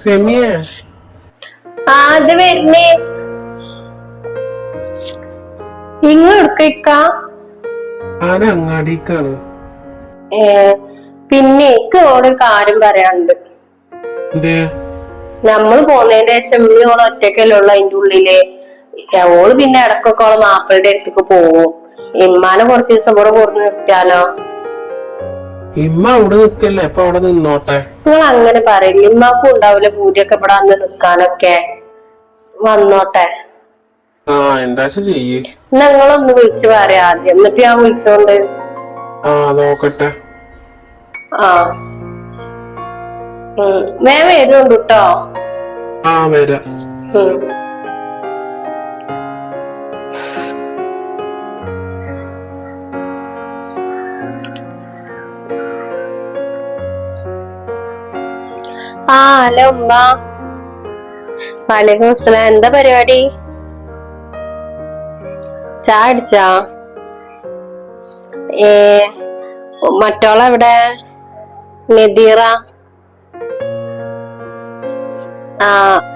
സെമിയെ അത് വരുന്നേ. ഇങ്ങ എടുക്ക അങ്ങാടിക്കാണ്? പിന്നെ എനിക്ക് ഓട് കാര്യം പറയാനുണ്ട്. നമ്മൾ പോന്നതിന്റെ ശേഷം ഓൾ ഒറ്റക്കല്ലേ ഉള്ളു അതിന്റെ ഉള്ളിൽ. ഓൾ പിന്നെ ഇടക്കൊക്കെ ഓൾ മാപ്പിളുടെ അടുത്തേക്ക് പോവും ഇമ്മാനെ കുറച്ച് ദിവസം കൂടെ കൊടുന്ന് നിർത്തിയാലോ? ഇമ്മ അവിടെ നിക്കല്ലേ? അപ്പൊ അവിടെ നിന്നോട്ടെ. നിങ്ങൾ അങ്ങനെ പറയില്ല ഇമ്മാക്കും ഉണ്ടാവില്ല പൂജയൊക്കെ ഇവിടെ വന്ന് നിക്കാനൊക്കെ. വന്നോട്ടെ. ആ ചെയ്യ്. നിങ്ങളൊന്ന് വിളിച്ചു പറയാ ആദ്യം. എന്നിട്ട് ഞാൻ വിളിച്ചോണ്ട്. ആ നോക്കട്ടെ. ആ. വേഗം വരുന്നുണ്ട് കേട്ടോ. ആ വരാം. ആ ഹലോ ഉമ്മ. വലൈക്കും അസ്സലാം. എന്താ പരിപാടി? ചാ അടിച്ചാ ഏ മറ്റോളെവിടെ? നദീറ. ആ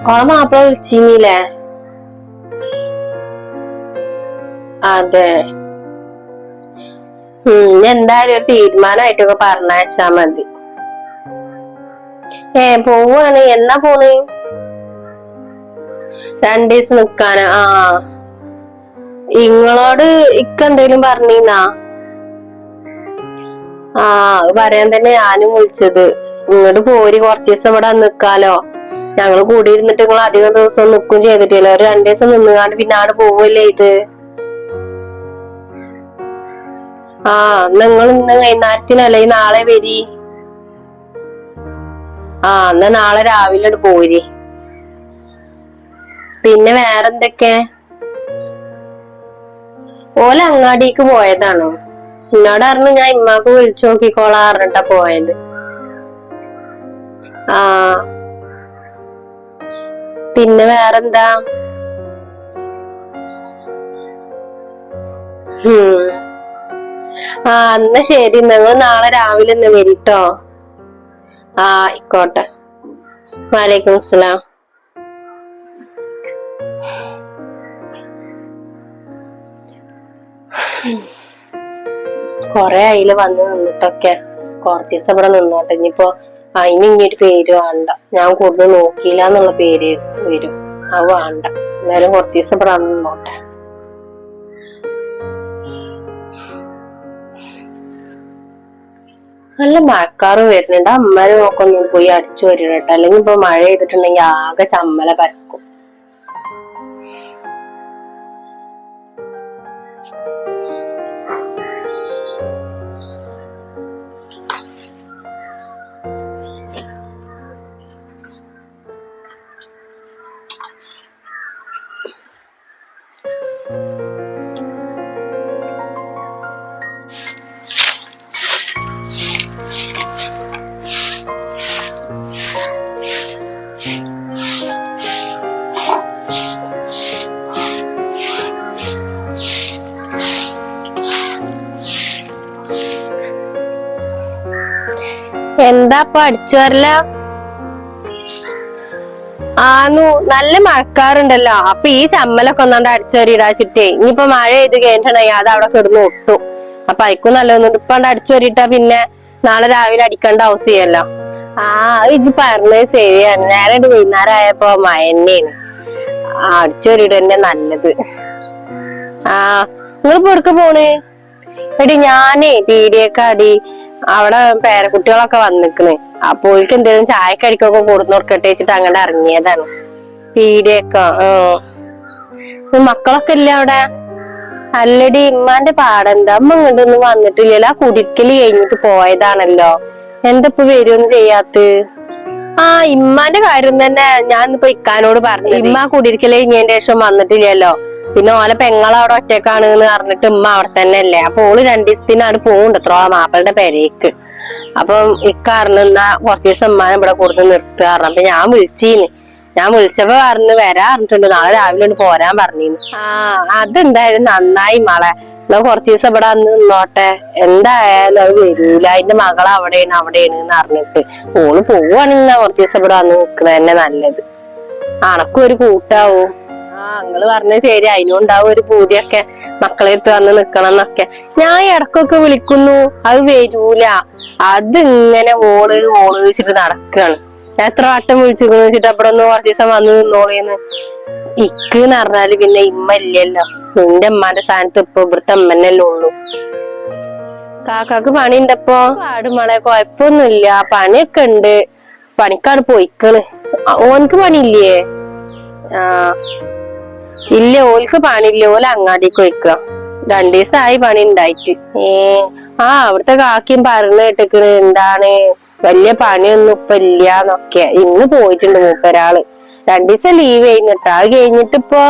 ഓളെ മാപ്പിള വിളിച്ചില്ലേ അതെ. ഉം എന്തായാലും ഒരു തീരുമാനമായിട്ടൊക്കെ പറഞ്ഞയച്ചാ മതി. ഏ പോവാണ്. എന്നാ പോണ്? രണ്ടു ദിവസം ആ. ഇങ്ങളോട് ഇക്ക എന്തേലും ആ പറയാൻ തന്നെ ഞാനും വിളിച്ചത്. ഇങ്ങോട്ട് പോരി കുറച്ച് ദിവസം ഇവിടെ നിക്കാലോ ഞങ്ങൾ കൂടി ഇരുന്നിട്ട് നിങ്ങൾ അധികം ദിവസം നിക്കും ചെയ്തിട്ടില്ല. ഒരു രണ്ടു ദിവസം നിന്നുകാണ്ട് പിന്നെ അവിടെ പോവല്ലേ ഇത്? ആ നിങ്ങൾ ഇന്ന് വൈകുന്നേരത്തിനല്ലേ? നാളെ വരി. ആ എന്നാ നാളെ രാവിലെ പോരി പിന്നെ വേറെന്തൊക്കെ? ഓല അങ്ങാടിക്ക് പോയതാണോ? എന്നോട് പറഞ്ഞു ഞാൻ ഇമ്മാക്ക് വിളിച്ചു നോക്കിക്കോളാ പറഞ്ഞിട്ടാ പോയത്. ആ. പിന്നെ വേറെന്താ. ആ എന്നാ ശരി നിങ്ങൾ നാളെ രാവിലെ ഒന്ന് വരിട്ടോ. ആ ആയിക്കോട്ടെ. വാലേക്കും അസ്സലാം. കൊറേ അയിൽ വന്ന് നിന്നിട്ടൊക്കെ. കുറച്ച് ദിവസം ഇവിടെ നിന്നോട്ടെ. ഇനിയിപ്പോ അതിന് ഇനിയൊരു പേര് വേണ്ട. ഞാൻ കൂടുതൽ നോക്കിയില്ല എന്നുള്ള പേര് വരും. അത് വേണ്ട. എന്നാലും കുറച്ച് ദിവസം ഇവിടെ നിന്നോട്ടെ. നല്ല മഴക്കാറ് വരുന്നുണ്ട്. അമ്മരെ നോക്കൊന്നും പോയി അടിച്ചു വരണം കേട്ടോ അല്ലെങ്കിൽ ഇപ്പൊ മഴ ചെയ്തിട്ടുണ്ടെങ്കിൽ ആകെ ചമ്മല പരക്കും. എന്താ ഇപ്പൊ അടിച്ചു വരല? ആന്നു നല്ല മഴക്കാറുണ്ടല്ലോ. അപ്പൊ ഈ ചമ്മലൊക്കെ ഒന്നാണ്ട് അടിച്ചു വരിടാച്ചിട്ടേ ഇനിയിപ്പോ മഴ ചെയ്ത് കഴിഞ്ഞിട്ടുണ്ടെങ്കിൽ അത് അവിടെ കിടന്ന് ഒട്ടു. അപ്പൊ അയക്കും നല്ലതൊന്നും ഇപ്പണ്ട് അടിച്ചു വരിട്ടാ പിന്നെ നാളെ രാവിലെ അടിക്കേണ്ട ആവശ്യമല്ലോ ആ ഇജ് പറഞ്ഞത് ശരിയാണ്. നേരെ വൈകുന്നേരം ആയപ്പോ മഴ തന്നെയാണ്. ആ അടിച്ചു വരിട തന്നെ നല്ലത്. ആ നിങ്ങളിപ്പോ എടുക്ക പോണേ? എടി ഞാനേ പീടിയേക്കാടി. അവിടെ പേരക്കുട്ടികളൊക്കെ വന്നിക്കണേ. അപ്പൊ ഓൾക്ക് എന്തെങ്കിലും ചായക്കടിക്കൊക്കെ കൊടുന്നു കൊടുക്കട്ടെ വെച്ചിട്ട് അങ്ങോട്ട് ഇറങ്ങിയതാണ്. പീടിയൊക്കെ മക്കളൊക്കെ ഇല്ല അവിടെ? അല്ലടി ഇമ്മാന്റെ പാടെന്താ? അമ്മ ഇങ്ങോട്ടൊന്നും വന്നിട്ടില്ലല്ലോ. ആ കുടിക്കൽ കഴിഞ്ഞിട്ട് പോയതാണല്ലോ. എന്താ ഇപ്പൊ വരുമൊന്നും ചെയ്യാത്ത ആ ഇമ്മാന്റെ കാര്യം തന്നെ ഞാൻ ഇപ്പൊ ഇക്കാനോട് പറഞ്ഞു ഇമ്മ കുടിരിക്കൽ കഴിഞ്ഞതിന്റെ ശേഷം വന്നിട്ടില്ലല്ലോ. പിന്നെ ഓലെ പെങ്ങളവിടെ ഒറ്റക്കാണ് എന്ന് പറഞ്ഞിട്ട് ഉമ്മ അവിടെ തന്നെ അല്ലേ അപ്പൊ ഓൾ രണ്ടു ദിവസത്തിനാണ് പോകുന്നുണ്ട് എത്ര മാപ്പിളുടെ പെരേക്ക്. അപ്പം ഇക്കാറിന് എന്നാ കുറച്ച് ദിവസം ഉമ്മാനെ ഇവിടെ കൊടുത്ത് നിർത്തുക അപ്പൊ ഞാൻ വിളിച്ചീന്. ഞാൻ വിളിച്ചപ്പോ പറഞ്ഞു വരാ പറഞ്ഞിട്ടുണ്ട്. നാളെ രാവിലെ ഒന്ന് പോരാൻ പറഞ്ഞിരുന്നു ആ. അതെന്തായാലും നന്നായി മളെ. എന്നാ കുറച്ച് ദിവസം ഇവിടെ അന്ന് നിന്നോട്ടെ. എന്തായാലും അത് വരൂല. അതിന്റെ മകൾ അവിടെയാണ് അവിടെയാണ് എന്ന് അറിഞ്ഞിട്ട് ഓൾ പോവാണെന്നാ കുറച്ച് ദിവസം ഇവിടെ വന്ന് നിക്കണ തന്നെ നല്ലത്. അണക്കും ഒരു കൂട്ടാവും? ആ നിങ്ങൾ പറഞ്ഞത് ശരി. അതിനും ഉണ്ടാവും ഒരു പൂതിയൊക്കെ. മക്കളെ അടുത്ത് വന്ന് നിക്കണം എന്നൊക്കെ ഞാൻ ഇടക്കൊക്കെ വിളിക്കുന്നു. അത് വരൂല. അത് ഇങ്ങനെ ഓൾ ഓൾ വെച്ചിട്ട് നടക്കാണ്. ഞാൻ എത്ര വട്ടം വിളിച്ചിരിക്കുന്നു വെച്ചിട്ട് അവിടെ ഒന്ന് കുറച്ച് ദിവസം വന്ന് നിന്നോളേന്ന്. ഇക്ക് എന്ന് പറഞ്ഞാൽ പിന്നെ ഇമ്മ ഇല്ലല്ലോ. നിന്റെ അമ്മാന്റെ സ്ഥാനത്ത് ഇപ്പൊ ഇവിടുത്തെ അമ്മന്നല്ലേ ഉള്ളൂ. കാക്കാക്ക് പണി ഉണ്ടപ്പോ കൊഴപ്പൊന്നും കൊഴപ്പൊന്നുമില്ല പണിയൊക്കെ ഉണ്ട്. പണിക്കാട് പോയിക്കണ്. ഓനക്ക് പണിയില്ലേ? ആ ഇല്ല ഓൽക്ക് പണിയില്ല. ഓല അങ്ങാടിക്ക് പോയിക്ക രണ്ടു ദിവസമായി പണി ഉണ്ടായിട്ട് ഏ ആ അവിടുത്തെ കാക്കിയും പറഞ്ഞു കേട്ടിക്കണ് എന്താണ്? വലിയ പണിയൊന്നും ഇപ്പൊ ഇല്ലാന്നൊക്കെ. ഇന്ന് പോയിട്ടുണ്ട് മൂപ്പരാൾ. രണ്ടു ദിവസം ലീവ് കഴിഞ്ഞിട്ട് അത് കഴിഞ്ഞിട്ട് ഇപ്പൊ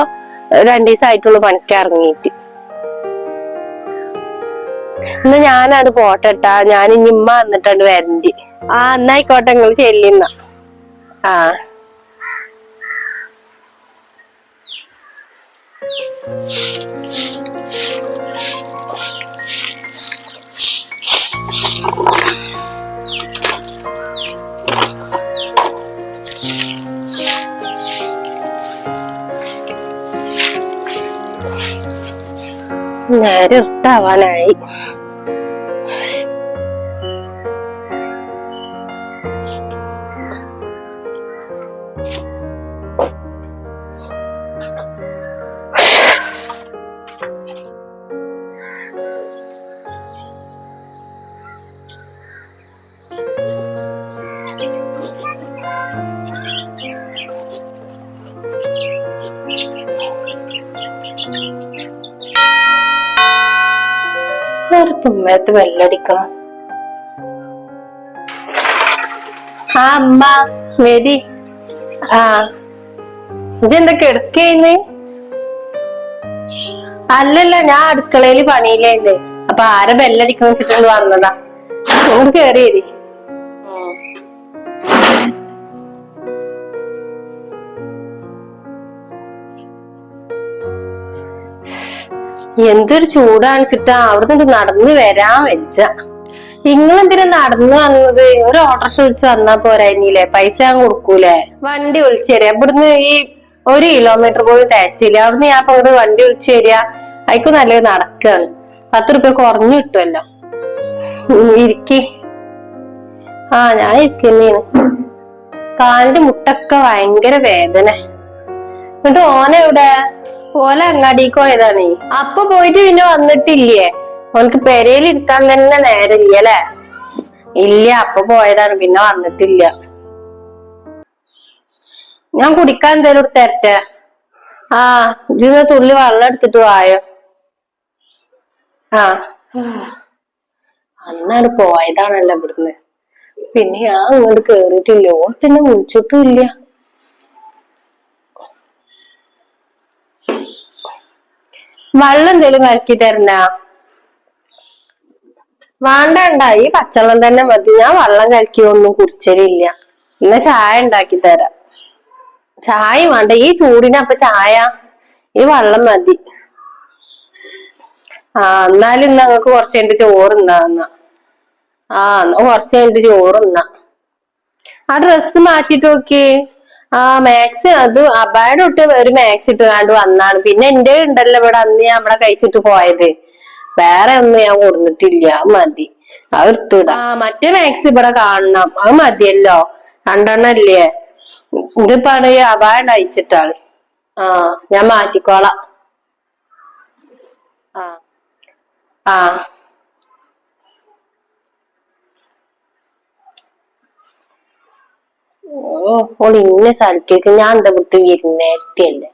രണ്ടു ദിവസം ആയിട്ടുള്ളൂ പണിക്ക് ഇറങ്ങിയിട്ട് ഇന്ന് ഞാനാണ് പോട്ടെട്ടാ ഞാൻ ഇനി ഇമ്മ വന്നിട്ടാണ് വരണ്ടി. ആ എന്നായിക്കോട്ടെ നിങ്ങൾ ചെല്ലുന്ന ആ. നേരെ ഇട്ടാവാനായി ഉമ്മയത്ത് വെല്ലടിക്കണം ആ അമ്മ മേരി ആ ഇജെന്തൊക്കെ എടുക്കേന്ന് അല്ലല്ല ഞാൻ അടുക്കളയിൽ പണിയിലേന്ന് അപ്പൊ ആരെ ബെല്ലടിക്കണം വെച്ചിട്ടുണ്ട് വന്നതാ. കേറിയേരി. എന്തൊരു ചൂടാണിച്ചിട്ടാ അവിടുന്ന് നടന്നു വരാൻ വെച്ച. നിങ്ങളെന്തിനാ നടന്നു വന്നത്? ഒരു ഓട്ടോറിക്ഷ വിളിച്ച് വന്നാ പോരായിരുന്നില്ലേ പൈസ ഞാൻ കൊടുക്കൂലേ? വണ്ടി വിളിച്ചു തരാം. ഇവിടുന്ന് ഈ ഒരു കിലോമീറ്റർ പോലും തേച്ചില്ല അവിടുന്ന് ഞാൻ അപ്പൊ ഇവിടെ വണ്ടി വിളിച്ചു തരിക അയക്ക് നല്ലത് നടക്കാണ്. പത്ത് റുപ്യ കുറഞ്ഞു കിട്ടുമല്ലോ ഇരിക്കി. ആ ഞാൻ ഇരിക്കുന്നേന് കാലിന്റെ മുട്ടൊക്കെ ഭയങ്കര വേദന. എന്നിട്ട് ഓന എവിടെ ഓല അങ്ങാടിക്ക് പോയതാണ്. അപ്പൊ പോയിട്ട് പിന്നെ വന്നിട്ടില്ലേ? ഓനക്ക് പെരയിൽ ഇരിക്കാൻ തന്നെ നേരമില്ല അല്ലെ? ഇല്ല അപ്പൊ പോയതാണ് പിന്നെ വന്നിട്ടില്ല. ഞാൻ കുടിക്കാൻ എന്തേലും തരട്ടെ? ആ ഇതിന്ന് തുള്ളി വെള്ളം എടുത്തിട്ട് വായോ? ആ. അന്നാണ് പോയതാണല്ലോ ഇവിടുന്ന്. പിന്നെ ഞാൻ അങ്ങോട്ട് കേറിയിട്ടില്ല. ഓൾ പിന്നെ വിളിച്ചിട്ടും ഇല്ല. വെള്ളം എന്തേലും കലക്കി തരണ വേണ്ട ഈ പച്ചവെള്ളം തന്നെ മതി. ഞാൻ വെള്ളം കലക്കി ഒന്നും കുടിച്ചലില്ല. ഇന്ന് ചായ ഉണ്ടാക്കി തരാം. ചായ വേണ്ട. ഈ ചൂടിന് അപ്പൊ ചായ? ഈ വെള്ളം മതി. ആ എന്നാലും ഇന്ന് ഞങ്ങൾക്ക് കുറച്ച് കഴിഞ്ഞിട്ട് ചോറ് ഉണ്ടാകുന്ന ആ എന്നാ കുറച്ച് കഴിഞ്ഞിട്ട് ചോറ് തിന്നാ. ആ ഡ്രസ്സ് മാറ്റിട്ട് നോക്കി ആ മാക്സ് അത് അബായുടെ ഇട്ട് ഒരു മാക്സ് ഇട്ട് കണ്ട് വന്നാണ്. പിന്നെ എന്റെ ഉണ്ടല്ലോ ഇവിടെ അന്ന് ഞാൻ അവിടെ കഴിച്ചിട്ട് പോയത്. വേറെ ഒന്നും ഞാൻ കൊടുത്തിട്ടില്ല അത് മതി. അത് ആ മറ്റേ മാക്സ് ഇവിടെ കാണണം. അത് മതിയല്ലോ. രണ്ടെണ്ണല്ലേ ഇതിപ്പാണ് ഈ അബായ അയച്ചിട്ടാൾ ആ ഞാൻ മാറ്റിക്കോളാം. ആ. ആ. ഓൾ ഇന്ന സ്ഥലത്തേക്ക് ഞാൻ എന്താ വിട്ട് വിരുന്നേരത്തിയല്ലേ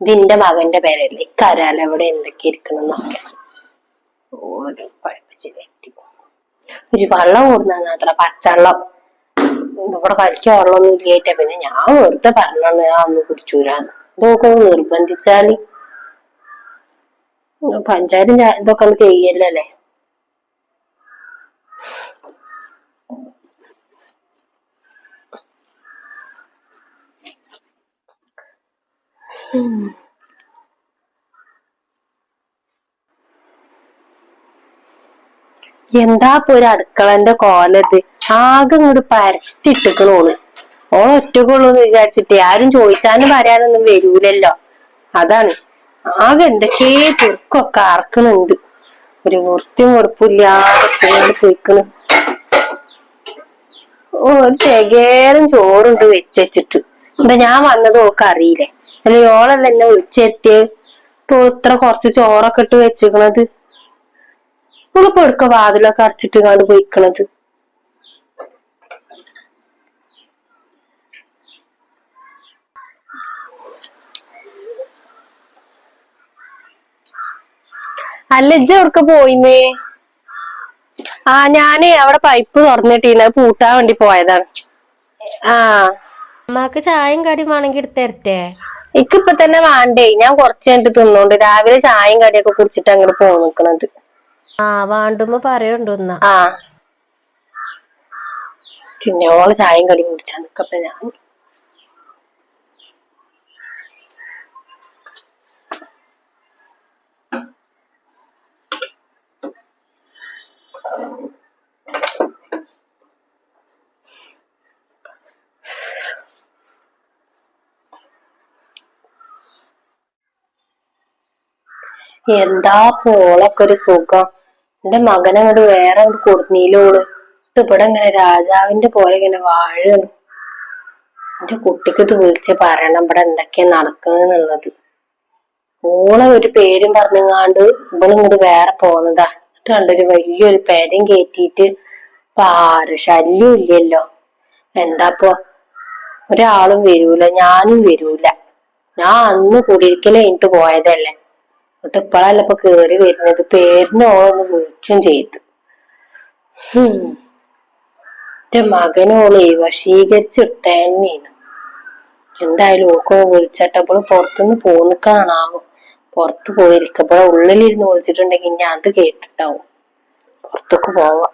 ഇതിന്റെ മകന്റെ പേരല്ലേ. കരാല അവിടെ എന്തൊക്കെ ഇരിക്കണം പഴപ്പിച്ചിലെത്തി ഒരു വെള്ളം കൂടുന്ന അത്ര പച്ചവെള്ളം. ഇവിടെ കഴിക്കാൻ വെള്ളമൊന്നും ഇല്ലായിട്ട. പിന്നെ ഞാൻ വെറുതെ പറഞ്ഞാണ് ആ ഒന്ന് കുടിച്ചൂരാന്ന്. ഇതൊക്കെ ഒന്ന് നിർബന്ധിച്ചാൽ. പഞ്ചായത്ത് ഇതൊക്കെ ഒന്ന് ചെയ്യല്ലേ എന്താ ഇപ്പൊ ഒരു അടുക്കളന്റെ കോലത്? ആകെ ഇങ്ങോട്ട് പരത്തിട്ടിക്കണോൾ ഓ ഒറ്റക്കുള്ളൂ എന്ന് വിചാരിച്ചിട്ട് ആരും ചോദിച്ചാലും പറയാനൊന്നും വരൂലല്ലോ. അതാണ്. ആകെ എന്തൊക്കെ ചുരുക്കൊക്കെ അറക്കണുണ്ട് ഒരു വൃത്തിയും ഉറപ്പില്ലാതെ പോയിക്കണു. ഓ ഒരു ചെകേറും ചോറുണ്ട് വെച്ചിട്ട്. എന്താ ഞാൻ വന്നത് ഓക്ക് അറിയില്ലേ? അല്ല ഓളല്ല എന്നെ വിളിച്ചെത്തിയ ഇപ്പൊ ഇത്ര കുറച്ച് ചോറൊക്കെ ഇട്ട് വെച്ചിക്കണത്. ഓളിപ്പോ എടുക്ക വാതിലൊക്കെ അടച്ചിട്ട് കണ്ട് പോയിക്കണത്? അല്ല ഇജ്ജ പോയിന്നേ? ആ ഞാൻ അവിടെ പൈപ്പ് തുറന്നിട്ടില്ല അത് പൂട്ടാൻ വേണ്ടി പോയതാണ്. ആ. അമ്മയ്ക്ക് ചായയും കടിയും വേണമെങ്കിൽ എടുത്തരട്ടെ ഇക്കിപ്പൊ തന്നെ വേണ്ടേ? ഞാൻ കുറച്ച് കഴിഞ്ഞിട്ട് തിന്നോണ്ട് രാവിലെ ചായയും കടിയൊക്കെ കുടിച്ചിട്ട് അങ്ങോട്ട് പോ നിക്കണത്. ആ വാണ്ടുമ്പോ പറയണ്ടുന്ന ആ. പിന്നെ ഓൾ ചായയും കടിയും കുടിച്ചാ നിക്കപ്പ ഞാൻ. എന്താ പോളൊക്കെ ഒരു സുഖം. എന്റെ മകനെ അങ്ങട് വേറെ അങ്ങോട്ട് കൊടുന്നീലോൾ ഇത് ഇവിടെ ഇങ്ങനെ രാജാവിന്റെ പോലെ ഇങ്ങനെ വാഴുന്നു എന്റെ കുട്ടിക്ക് ഇത് വിളിച്ച് പറയണം ഇവിടെ എന്തൊക്കെയാ നടക്കണെന്നുള്ളത് ഓളെ ഒരു പേരും പറഞ്ഞങ്ങാണ്ട് ഇവിടെ ഇങ്ങോട്ട് വേറെ പോന്നതാ. എന്നിട്ട് കണ്ടൊരു വലിയൊരു പേരും കയറ്റിയിട്ട് പാറ ശല്യം ഇല്ലല്ലോ. എന്താപ്പോ ഒരാളും വരൂല ഞാനും വരൂല. ഞാൻ അന്ന് കുടിയിരിക്കൽ കഴിഞ്ഞിട്ട് പോയതല്ലേ. എന്നിട്ട് ഇപ്പഴല്ല ഇപ്പൊ കേറി വരുന്നത്? പേരിന് ഓളൊന്ന് വിളിച്ചും ചെയ്തു. എന്റെ മകനോളെ വശീകരിച്ചെടുത്തന്നെയാണ് എന്തായാലും ഓക്കൊന്ന് വിളിച്ചിട്ടപ്പോൾ പുറത്തുനിന്ന് പോന്നിക്കാണാവും പുറത്ത് പോയിരിക്കപ്പോൾ ഉള്ളിലിരുന്ന് വിളിച്ചിട്ടുണ്ടെങ്കിൽ ഞാൻ അത് കേട്ടിട്ടാവും. പുറത്തേക്ക് പോവാം.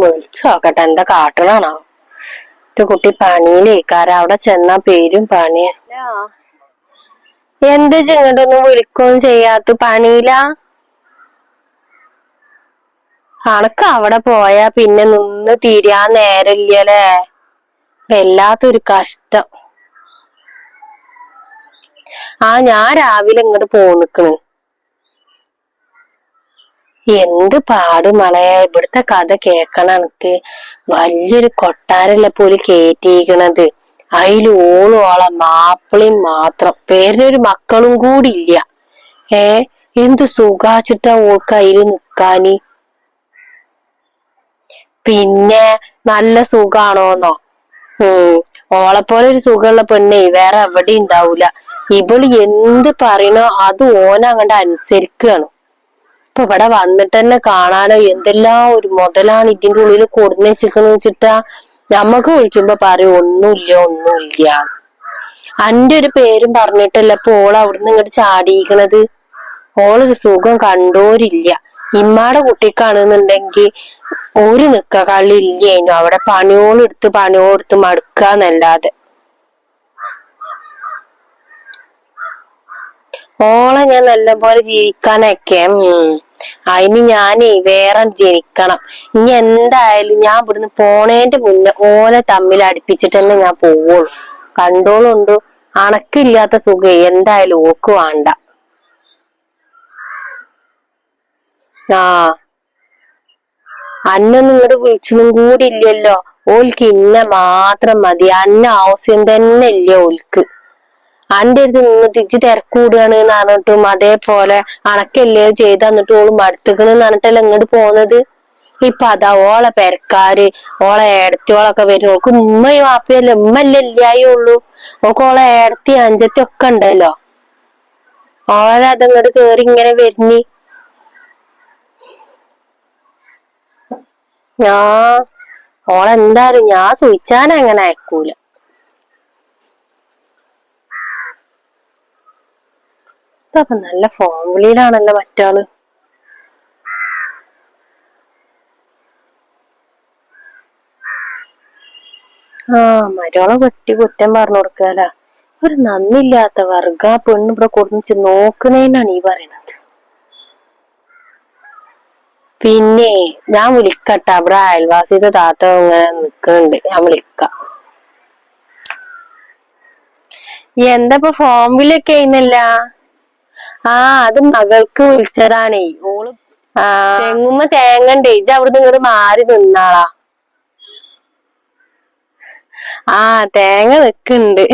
വിളിച്ചു നോക്കട്ടെ എന്താ കാട്ടണാണോ? ഒരു കുട്ടി പണിയിലേക്കാര അവിടെ ചെന്ന പേരും പണി. എന്ത് ഇങ്ങോട്ടൊന്നും വിളിക്കുകയും ചെയ്യാത്ത പണിയിലാ? അണക്ക് അവിടെ പോയാ പിന്നെ നിന്ന് തീരാ നേരല്ലേ വല്ലാത്തൊരു കഷ്ടം. ആ ഞാൻ രാവിലെ ഇങ്ങോട്ട് പോന്നിക്കണ്. എന്ത് പാട് മളയ ഇവിടുത്തെ കഥ കേക്കണം എനിക്ക്. വലിയൊരു കൊട്ടാരല്ലേ പോലും കേറ്റിയിരിക്കണത്. അതിൽ ഓളും ഓളെ മാപ്പിളയും മാത്രം. പേരിനൊരു മക്കളും കൂടി ഇല്ല. ഏ? എന്ത് സുഖാച്ചിട്ടാ ഓൾക്ക് അതിൽ നിക്കാന്? പിന്നെ നല്ല സുഖാണോന്നോ? ഉം. ഓളെപ്പോലെ ഒരു സുഖമുള്ള പെണ്ണേ വേറെ എവിടെ ഉണ്ടാവൂല. ഇവൾ എന്ത് പറയണോ അത് ഓനങ്ങണ്ട് അനുസരിക്കുകയാണ് ഇപ്പൊ ഇവിടെ വന്നിട്ട് തന്നെ കാണാനോ എന്തെല്ലാം ഒരു മുതലാണ് ഇതിന്റെ ഉള്ളിൽ കൊടുന്ന് വെച്ചിക്കണെന്ന് വെച്ചിട്ടാ നമ്മക്ക് വിളിച്ചുമ്പോ പറയും ഒന്നുമില്ല ഒന്നുമില്ല. അന്റെ ഒരു പേരും പറഞ്ഞിട്ടല്ല ഇപ്പൊ ഓൾ അവിടുന്ന് ഇങ്ങോട്ട് ചാടിയിരിക്കണത്. ഓളൊരു സുഖം കണ്ടോരില്ല. ഇമ്മാടെ കുട്ടിക്കാണെന്നുണ്ടെങ്കിൽ ഒരു നിക്ക ഇല്ലേനു. അവിടെ പണിയോളെടുത്ത് പണിയോളെടുത്ത് മടുക്കാന്നല്ലാതെ. ഓളെ ഞാൻ നല്ലപോലെ ജീവിക്കാനൊക്കെ ഉം. അതിന് ഞാനേ വേറെ ജനിക്കണം. ഇനി എന്തായാലും ഞാൻ ഇവിടുന്ന് പോണേന്റെ മുന്നേ ഓനെ തമ്മിൽ അടുപ്പിച്ചിട്ട് തന്നെ ഞാൻ പോവുള്ളൂ. കണ്ടോളുണ്ട്? അണക്കില്ലാത്ത സുഖം എന്തായാലും ഓക്ക് വേണ്ട. ആ. അന്നൊന്നും ഇങ്ങോട്ട് വിളിച്ചതും കൂടി ഇല്ലല്ലോ. ഓൽക്ക് ഇന്ന മാത്രം മതി. അന്ന ആവശ്യം തന്നെ ഇല്ല ഓൽക്ക്. അന്റെ അടുത്ത് നിന്ന് തിരിച്ച് തിരക്കൂടുകയാണ് എന്ന് പറഞ്ഞിട്ടും അതേപോലെ അണക്കല്ലേ ചെയ്ത് തന്നിട്ട് ഓൾ മടുത്തുക്കണ് പറഞ്ഞിട്ടല്ലേ ഇങ്ങോട്ട് പോന്നത്. ഇപ്പൊ അതാ ഓളെ പെരക്കാര് ഓളെ ഏടത്തിയോളൊക്കെ വരും ഓൾക്ക് ഉമ്മയും വാപ്പയല്ലേ ഉമ്മല്ലേ ഇല്ലായേ ഉള്ളൂ. ഓൾക്ക് ഓളെ ഏടത്തി അഞ്ചത്തി ഒക്കെ ഉണ്ടല്ലോ. ഓളെ അതങ്ങോട്ട് കേറി ഇങ്ങനെ വരുന്നി. ഞാ ഓളെന്തായാലും ഞാൻ ചോദിച്ചാൻ അങ്ങനെ അയക്കൂല. ഇതൊക്കെ നല്ല ഫോൺ മറ്റാൾ. ആ മരോളെ വെട്ടി കുറ്റം പറഞ്ഞു കൊടുക്കാല. ഒരു നന്ദില്ലാത്ത വർഗ പെണ്ണ് ഇവിടെ കൊടുന്നിച്ച് നോക്കണേന്നാണ് ഈ പറയണത്. പിന്നെ ഞാൻ വിളിക്കട്ടെ. അവിടെ അയൽവാസിയുടെ താത്ത ഇങ്ങനെ ഞാൻ വിളിക്കാം. എന്താ ഫോം വിളിയൊക്കെ ചെയ്യുന്നില്ല ആ അത് മകൾക്ക് വിളിച്ചതാണേ. ഓൾ തെങ്ങുമ്മ തേങ്ങണ്ടേ? ഇജ്ജ് അവിടുന്ന് ഇങ്ങോട്ട് മാറി നിന്നാളാ. ആ തേങ്ങ നിക്കുന്നുണ്ട്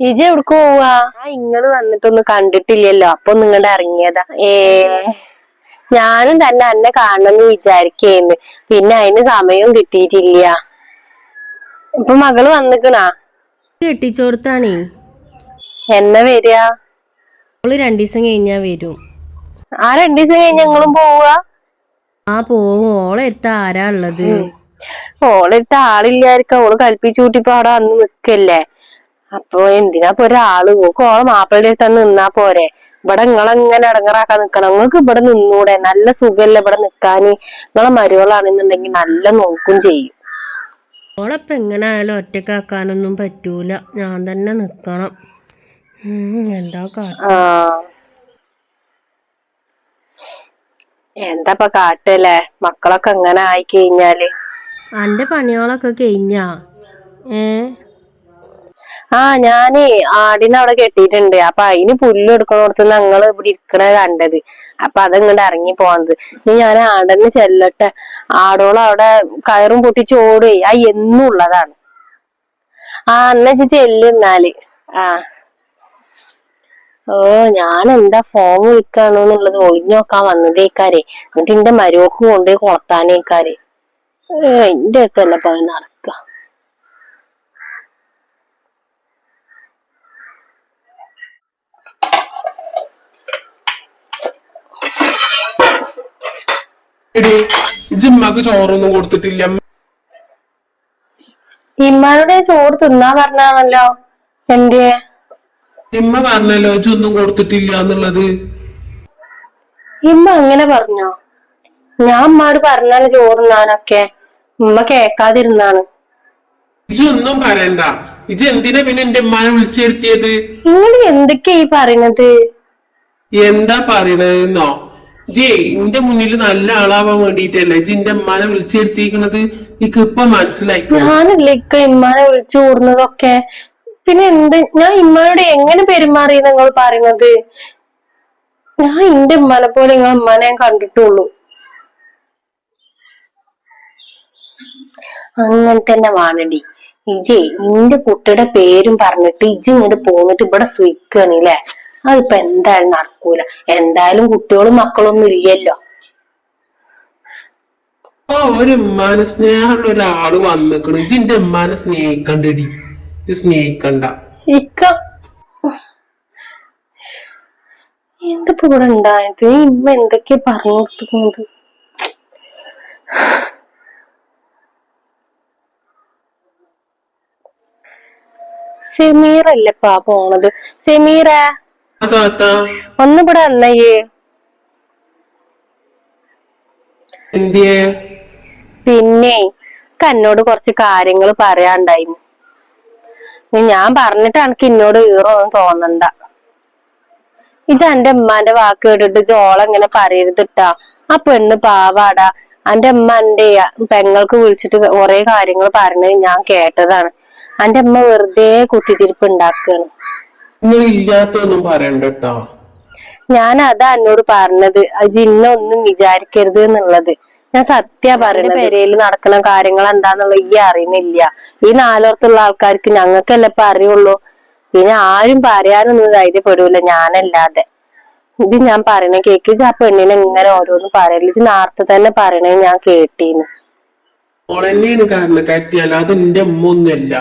ഇജ എവിടക്ക് പോവാ? ആ ഇങ്ങൾ വന്നിട്ടൊന്നും കണ്ടിട്ടില്ലല്ലോ. അപ്പൊ നിങ്ങടെ ഇറങ്ങിയതാ. ഏ. ഞാനും തന്നെ അന്നെ കാണണമെന്ന് വിചാരിക്കേന്ന്. പിന്നെ അതിന് സമയവും കിട്ടിയിട്ടില്ല. ഇപ്പൊ മകൾ വന്നിക്കണാ? കെട്ടിച്ചോടത്താണേ. എന്നാ വരിക അവൾ രണ്ടു ദിവസം കഴിഞ്ഞാ വരും. ആ രണ്ടു ദിവസം കഴിഞ്ഞ ഞങ്ങളും പോവുക ആ പോവും. ഓളെ എത്ത ആരാ ഉള്ളത്? ഓളെടുത്ത് ആളില്ലായിരിക്കാം. ഓൾ കൽപ്പിച്ചു കൂട്ടിപ്പോ അവിടെ അന്ന് നിക്കല്ലേ? അപ്പൊ എന്തിനാ ഇപ്പൊ ഒരാൾ? ഓക്ക് ഓളെ മാപ്പിളയുടെ അടുത്ത് നിന്നാ പോരെ. ഇവിടെ നിങ്ങളെങ്ങനെ ഇടങ്ങറാക്കാൻ നിക്കണം. നിങ്ങൾക്ക് ഇവിടെ നിന്നൂടെ. നല്ല സുഖല്ലേ ഇവിടെ നിക്കാന്. നിങ്ങളെ മരുവളാണെന്നുണ്ടെങ്കിൽ നല്ല നോക്കും ചെയ്യും. ഓളെപ്പ എങ്ങനെ ആയാലും ഒറ്റക്കാക്കാനൊന്നും പറ്റൂല. ഞാൻ തന്നെ നിക്കണം. എന്താ കാട്ട എന്താ കാട്ടല്ലേ? മക്കളൊക്കെ എങ്ങനെ ആയി കഴിഞ്ഞാൽ? അന്റെ പണികളൊക്കെ കഴിഞ്ഞാ? ഏ? ആ ഞാനേ ആടിനെ അവിടെ കെട്ടിയിട്ടുണ്ട്. അപ്പൊ അതിന് പുല്ല് എടുക്കണോടത്ത് ഞങ്ങൾ ഇവിടെ ഇരിക്കണ കണ്ടത്. അപ്പൊ അതങ്ങോട്ട് ഇറങ്ങി പോകുന്നത് ഇനി ഞാൻ ആടന്ന് ചെല്ലട്ടെ. ആടോളം അവിടെ കയറും പൊട്ടിച്ച് ഓടുവേ. ആ എന്നും ഉള്ളതാണ് ആ എന്നാ ചെല്ലുന്നാൽ ആ. ഓ ഞാൻ എന്താ ഫോം വിളിക്കാണോ എന്നുള്ളത് ഒളിഞ്ഞു നോക്കാൻ വന്നതേക്കാരെ. എന്നിട്ട് എന്റെ മരുവക്ക് കൊണ്ടുപോയി കൊളത്താനേക്കാരെ. എന്റെ അടുത്തല്ല പോയി നടക്ക. ചോറൊന്നും കൊടുത്തിട്ടില്ല. ഇമ്മാരുടെ ചോറ് തിന്നാ പറഞ്ഞാണല്ലോ. എന്റെ ഇമ്മ പറഞ്ഞല്ലോ ഒന്നും കൊടുത്തിട്ടില്ല എന്നുള്ളത്. ഇമ്മ അങ്ങനെ പറഞ്ഞോ? ഞാൻ അമ്മാട് പറഞ്ഞാണ് ചോറുന്നാനൊക്കെ ഉമ്മ കേക്കാതിരുന്നാണ് ഇജൊന്നും പറയണ്ട. ഇജ് എന്തിനാ പിന്നെ എന്റെ ഉമ്മാനെ വിളിച്ചിരുത്തിയത്? നിങ്ങൾ എന്തൊക്കെയാ ഈ പറയണത്? എന്താ പറയണെന്നോ ജി എന്റെ മുന്നിൽ നല്ല ആളാവാൻ വേണ്ടിട്ടല്ലേ ജി എന്റെ ഉമ്മാനെ വിളിച്ചിരുത്തിയിരിക്കണത്? എനിക്ക് ഇപ്പൊ മനസ്സിലായി ഞാനല്ലേ ഇക്ക ഇമ്മാനെ വിളിച്ചു കൂടുന്നതൊക്കെ പിന്നെ എന്ത്? ഞാൻ ഇമ്മാനോട് എങ്ങനെ പെരുമാറി നിങ്ങൾ പറയുന്നത്? ഞാൻ എന്റെ ഉമ്മാനെ പോലെ നിങ്ങൾ ഉമ്മാനെ ഞാൻ കണ്ടിട്ടുള്ളൂ. അങ്ങനെ തന്നെ വാണടി. ഇജേ നിന്റെ കുട്ടിയുടെ പേരും പറഞ്ഞിട്ട് ഇജ് ഇങ്ങോട്ട് പോന്നിട്ട് ഇവിടെ സുഖിക്കണില്ലേ അതിപ്പോ എന്തായാലും നടക്കൂല. എന്തായാലും കുട്ടികളും മക്കളൊന്നും ഇല്ലല്ലോ. ഒരു ഉമ്മാനെ സ്നേഹമുള്ള ഒരാൾ വന്നിക്കണു. ഇജ് എന്റെ ഉമ്മാനെ സ്നേഹിക്കണ്ടടി. സ്നേഹിക്കണ്ട. എന്തപ്പോ ഇവിടെ ഉണ്ടായത്? ഇമ്മ എന്തൊക്കെയാ പറഞ്ഞു കൊടുക്കുന്നത് സെമീറല്ലപ്പാ പോണത്? സെമീറ? ആ ഇവിടെ അന്നയ്യേ പിന്നെ കന്നോട് കുറച്ച് കാര്യങ്ങൾ പറയാണ്ടായിരുന്നു ഞാൻ പറഞ്ഞിട്ട് എനിക്ക് എന്നോട് ഈറൊന്നും തോന്നണ്ട. ഇജ എന്റെ ഉമ്മാന്റെ വാക്ക് കേട്ടിട്ട് ജോളെങ്ങനെ പറയരുതിട്ടാ. ആ പെണ്ണ് പാവാടാ. എന്റെ ഉമ്മ എന്റെ പെങ്ങൾക്ക് വിളിച്ചിട്ട് കുറെ കാര്യങ്ങൾ പറഞ്ഞത് ഞാൻ കേട്ടതാണ്. എന്റെ ഉമ്മ വെറുതെ കുത്തിത്തിരിപ്പ് ഉണ്ടാക്കുകയാണ് ഇല്ലാത്തൊന്നും ഞാൻ അതാ എന്നോട് പറഞ്ഞത്. അജി ഇന്നൊന്നും വിചാരിക്കരുത് എന്നുള്ളത്. ഞാൻ സത്യ പറയുന്നത് പെരയിൽ നടക്കുന്ന കാര്യങ്ങൾ എന്താന്നുള്ള ഈ അറിയുന്നില്ല. ഈ നാലോർത്തുള്ള ആൾക്കാർക്ക് ഞങ്ങൾക്കല്ലേ ഇപ്പൊ അറിയുള്ളൂ? പിന്നെ ആരും പറയാനൊന്നും ധൈര്യപ്പെടൂല. ഞാനല്ലാതെ. ഇത് ഞാൻ പറയണ കേക്ക് ആ പെണ്ണിനെ ഇങ്ങനെ ഓരോന്നും പറയൽ. ഇജ്ജ് നേരത്തെ തന്നെ പറയണേ ഞാൻ കേട്ടീന്ന് ഓളെന്നെയാണ് കാരണക്കാരത്തി അല്ലാതെ എന്റെ ഉമ്മ ഒന്നുമല്ല.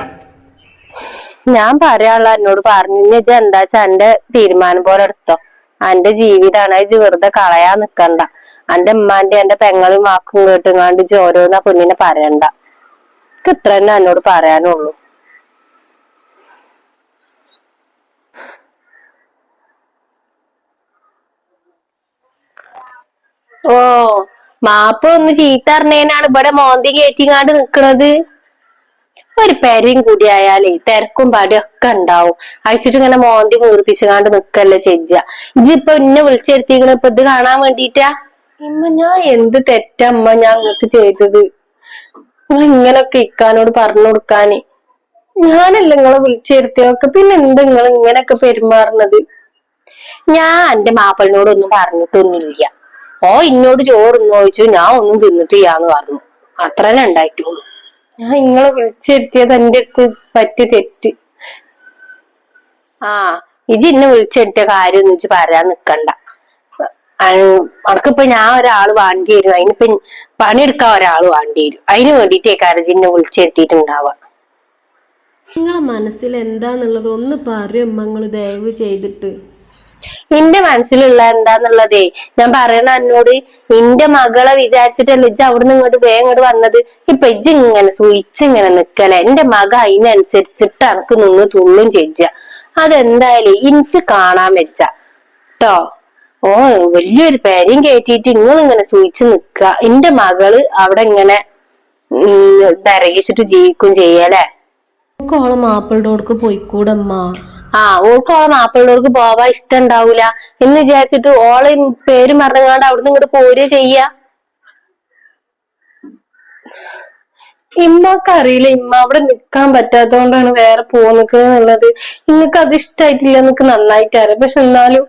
ഞാൻ പറയാനുള്ള എന്നോട് പറഞ്ഞു. ഇജ്ജ് എന്താച്ചാ എന്റെ തീരുമാനം പോലെ എടുത്തോ. എന്റെ ജീവിതാണ്. അത് വെറുതെ കളയാൻ നിക്കണ്ട. എന്റെ ഉമ്മാന്റെ എന്റെ പെങ്ങളും വാക്കും കേട്ടുങ്ങാണ്ട് ജോരോ ഓരോന്നാ കുഞ്ഞിനെ പറയണ്ട. ഇത്ര തന്നെ എന്നോട് പറയാനുള്ളൂ. ഓ മാപ്പ് ഒന്ന് ചീത്ത ഇവിടെ മോന്തി കയറ്റിങ്ങാണ്ട് നിക്കണത്. ഒരു പെരയും കൂടി ആയാലേ തിരക്കും പാടും ഒക്കെ ഉണ്ടാവും. അയച്ചിട്ട് ഇങ്ങനെ മോന്തി വീർപ്പിച്ചുകാണ്ട് നിക്കല്ലേ ചെജ്ജ ഇജ്ജിപ്പൊ എന്നെ വിളിച്ചെടുത്തിക്കണ. ഇപ്പൊ ഇത് കാണാൻ വേണ്ടീട്ടാ ഇമ്മ ഞാൻ എന്ത് തെറ്റമ്മ ഞാൻ നിങ്ങൾക്ക് ചെയ്തത്? നിങ്ങൾ ഇങ്ങനൊക്കെ ഇക്കാനോട് പറഞ്ഞു കൊടുക്കാനേ. ഞാനല്ല നിങ്ങളെ വിളിച്ചിരുത്തിയൊക്കെ പിന്നെ എന്ത് നിങ്ങൾ ഇങ്ങനൊക്കെ പെരുമാറുന്നത്? ഞാൻ എന്റെ മാപ്പിളിനോടൊന്നും പറഞ്ഞിട്ടൊന്നുമില്ല. ഓ ഇന്നോട് ചോറുന്ന് ചോദിച്ചു. ഞാൻ ഒന്നും തിന്നിട്ടില്ലാന്ന് പറഞ്ഞു. അത്ര തന്നെ ഉണ്ടായിട്ടുള്ളൂ. ഞാൻ നിങ്ങളെ വിളിച്ചിരുത്തിയത് എന്റെ അടുത്ത് പറ്റി തെറ്റ്. ആ ഇജി എന്നെ വിളിച്ചെടുത്തിയ കാര്യം എന്ന് വെച്ച് പറയാൻ നിക്കണ്ട. അനക്കിപ്പൊ ഞാൻ ഒരാൾ വേണ്ടി വരും. അതിനിപ്പം പണിയെടുക്കാൻ ഒരാൾ വേണ്ടി വരും. അതിന് വേണ്ടിട്ടേ കരജിനെ വിളിച്ചെടുത്തിട്ടുണ്ടാവുക നിങ്ങളെ മനസ്സിൽ എന്താന്നുള്ളത് ഒന്ന് പറയും നിങ്ങൾ ദയവ് ചെയ്തിട്ട്. നിന്റെ മനസ്സിലുള്ള എന്താന്നുള്ളതേ ഞാൻ പറയണ എന്നോട് നിന്റെ മകളെ വിചാരിച്ചിട്ടല്ല ഇജ്ജ് അവിടുന്ന് ഇങ്ങോട്ട് വേഗം ഇങ്ങോട്ട് വന്നത്? ഇപ്പൊ ഇജ്ജ് ഇങ്ങനെ സൂയിച്ച് ഇങ്ങനെ നിക്കല എന്റെ മക അതിനനുസരിച്ചിട്ട് എനക്ക് നിന്ന് തുള്ളും ചെയ്യ അതെന്തായാലും എനിക്ക് കാണാൻ വെച്ച ട്ടോ. ഓ വലിയൊരു പേരയും കയറ്റിയിട്ട് നിങ്ങൾ ഇങ്ങനെ സൂചിച്ച് നിക്ക? എന്റെ മകൾ അവിടെ ഇങ്ങനെ ദരകിച്ചിട്ട് ജീവിക്കും ചെയ്യലേ നമുക്ക് ഓളെ മാപ്പിളുടെ പോയിക്കൂടമ്മ. ആ ഓൾക്ക് ഓളെ മാപ്പിള്ളവർക്ക് പോവാൻ ഇഷ്ടം ഉണ്ടാവൂല എന്ന് വിചാരിച്ചിട്ട് ഓളെ പേര് മറന്നുകൊണ്ട് അവിടുന്ന് ഇങ്ങോട്ട് പോരുക ചെയ്യ? ഇമ്മക്കറിയില്ല ഇമ്മ അവിടെ നിക്കാൻ പറ്റാത്തോണ്ടാണ് വേറെ പോന്നിക്കണെന്നുള്ളത് നിങ്ങക്ക് ഇങ്ങക്ക് അത് ഇഷ്ടായിട്ടില്ല നിനക്ക് നന്നായിട്ട് അറിയാം. പക്ഷെ എന്നാലും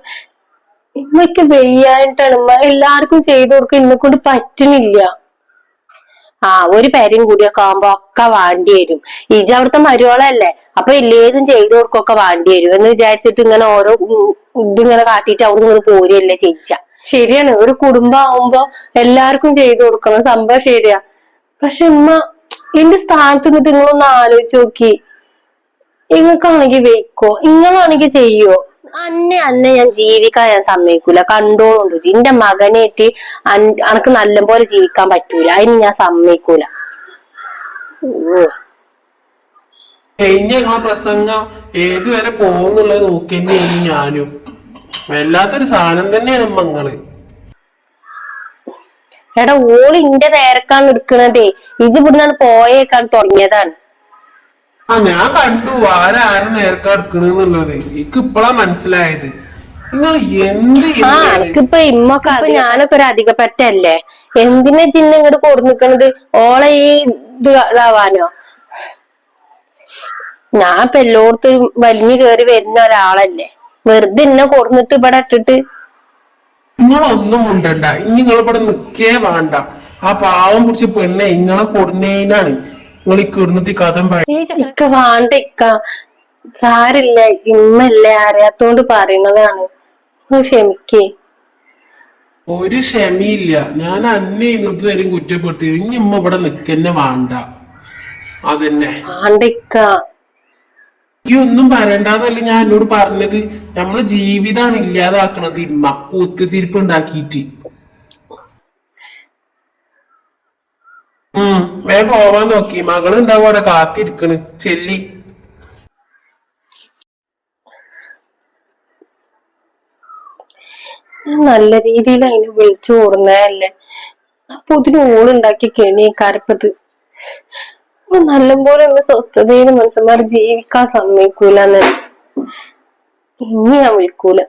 ഇമ്മയ്ക്ക് വെയ്യായിട്ടാണ് ഇമ്മ എല്ലാവർക്കും ചെയ്തു കൊടുക്കാൻ ഇന്നെ കൊണ്ട് പറ്റണില്ല ആ ഒരു പേരും കൂടിയൊക്കെ ആവുമ്പോ ഒക്കെ വാണ്ടി വരും. ഇജ അവിടുത്തെ മരുവളല്ലേ അപ്പൊ എല്ലേതും ചെയ്തു കൊടുക്കൊക്കെ വാണ്ടി വരും. എന്ന് വിചാരിച്ചിട്ട് ഇങ്ങനെ ഓരോ ഇതിങ്ങനെ കാട്ടിയിട്ട് അവിടെ നിന്ന് പോരുകയല്ലേ ചെയ്യിച്ച. ശരിയാണ്. ഒരു കുടുംബം ആവുമ്പോ എല്ലാവർക്കും ചെയ്തു കൊടുക്കണം. സംഭവം ശരിയാ. പക്ഷെ ഉമ്മ എന്റെ സ്ഥാനത്ത് നിന്നിട്ട് നിങ്ങളൊന്ന് ആലോചിച്ച് നോക്കി. നിങ്ങൾക്കാണെങ്കിൽ വെയ്ക്കോ. നിങ്ങളാണെങ്കിൽ ചെയ്യോ അന്നെ അന്നെ ഞാൻ ജീവിക്കാൻ ഞാൻ സമ്മതിക്കൂല. കണ്ടോളുണ്ട്? എന്റെ മകനേറ്റ് അനക്ക് നല്ലപോലെ ജീവിക്കാൻ പറ്റൂല. അതിന് ഞാൻ സമ്മതിക്കൂല. കഴിഞ്ഞ ഞങ്ങളെ പ്രസംഗം ഏതുവരെ പോകുന്നുള്ളത് നോക്കി ഞാനും. വല്ലാത്തൊരു സാധനം തന്നെയാണ് മങ്ങൾ എടാ ഓൾ ഇന്റെ നേരക്കാണ് എടുക്കണതേ. ഇജ് ഇവിടുന്നാണ് പോയേക്കാൻ തുടങ്ങിയതാണ്. ആ ഞാൻ കണ്ടു. ആരാരും നേരത്തെ എടുക്കണെന്നുള്ളത് എനിക്ക് ഇപ്പളാ മനസ്സിലായത്. നിങ്ങൾ എന്ത് ആ ഇമ്മൊക്കെ അപ്പൊ ഞാനൊക്കെ ഒരു അധിക പറ്റല്ലേ എന്തിനാ ചിന്ന ഇങ്ങോട്ട് കൊടുത്തു നിക്കണത് ഓളെ ഈ ഇത് ഇതാവാനോ? ഞാൻ ഇപ്പൊ എല്ലായിടത്തും വലിഞ്ഞു കേറി വരുന്ന ഒരാളല്ലേ? വെറുതെ എന്നെ കൊടുന്നിട്ട് ഇവിടെ ഇട്ടിട്ട്. നിങ്ങളൊന്നും ഉണ്ടണ്ട ഇനി നിങ്ങൾ ഇവിടെ നിക്കേ വേണ്ട. ആ പാവം പിടിച്ച പെണ്ണെ ഇങ്ങളെ കൊടുന്നേനാണ്. നിങ്ങൾ ഈ കിടന്നിട്ട് കഥം ഇക്ക വേണ്ട ഇക്ക. സാരില്ല ഇമ്മല്ലേ അറിയാത്തോണ്ട് പറയുന്നതാണ്. ക്ഷമിക്കേ. ഒരു ക്ഷമയില്ല. ഞാൻ അന്നെ ഇതുവരെയും കുറ്റപ്പെടുത്തി ഇനി ഇമ്മ ഇവിടെ നിക്കന്നെ വേണ്ട. അതന്നെ. വേണ്ട ഇക്ക. ഈ ഒന്നും പറയണ്ടെന്നല്ല ഞാൻ എന്നോട് പറഞ്ഞത്. നമ്മളെ ജീവിതാണ് ഇല്ലാതാക്കണത് ഇമ്മ. കൂത്തുതിരിപ്പ് ഉണ്ടാക്കിയിട്ട്. ഉം. വേഗം പോവാൻ നോക്കി. മകളുണ്ടാവും അവിടെ കാത്തിരിക്കണ്. ചെല്ലി. നല്ല രീതിയിൽ അതിനെ വിളിച്ചു കൂടുന്നതല്ലേ അപ്പൊ ഇതിന് ഓളുണ്ടാക്കി കെണിയേക്കാരപ്പത് നല്ലപോലെ ഒന്ന് സ്വസ്ഥതയിൽ മനുഷ്യന്മാർ ജീവിക്കാൻ സമ്മതിക്കൂല ഇനി ഞാൻ വിളിക്കൂല.